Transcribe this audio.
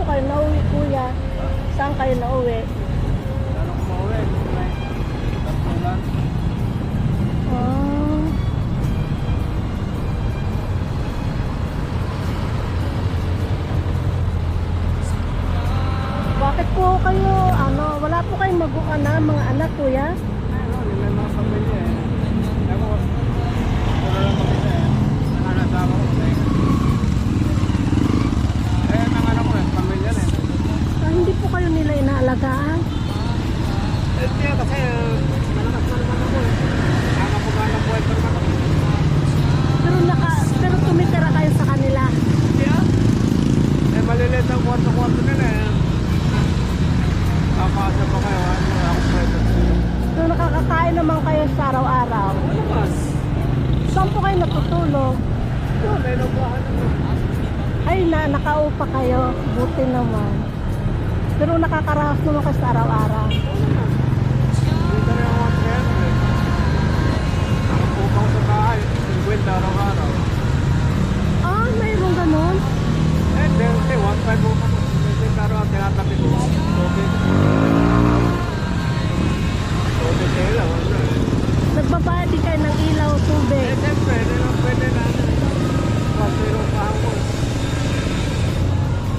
po kayo nauwi, kuya? Saan kayo nauwi? Ano ko mauwi? May tatulan. Ah. Bakit po kayo, ano, wala po kayong maguan na mga anak, kuya? Ano, nila yung mga pamilya eh. Ako, wala lang pamilya eh. Nanganasama ko eh. Eh, nanganak ko eh, pamilya na eh. Ah, hindi po kayo nila inaalagaan? Tiyo, kasi malakas na naman ako eh. Ang ako ba ng buhay pa naman ako. Pero, naka, pero tumitira kayo sa kanila. Tiyo? Eh, maliliit ang kwarto-kwarto nila eh. Papasa pa kayo, ano, ako pwede. So nakakakain naman kayo sa araw-araw. Ano mas? Saan po kayo natutulog? Yun, may nabuhan naman. Ay na, nakaupa kayo. Buti naman. Pero nakakaraos naman kayo sa araw-araw.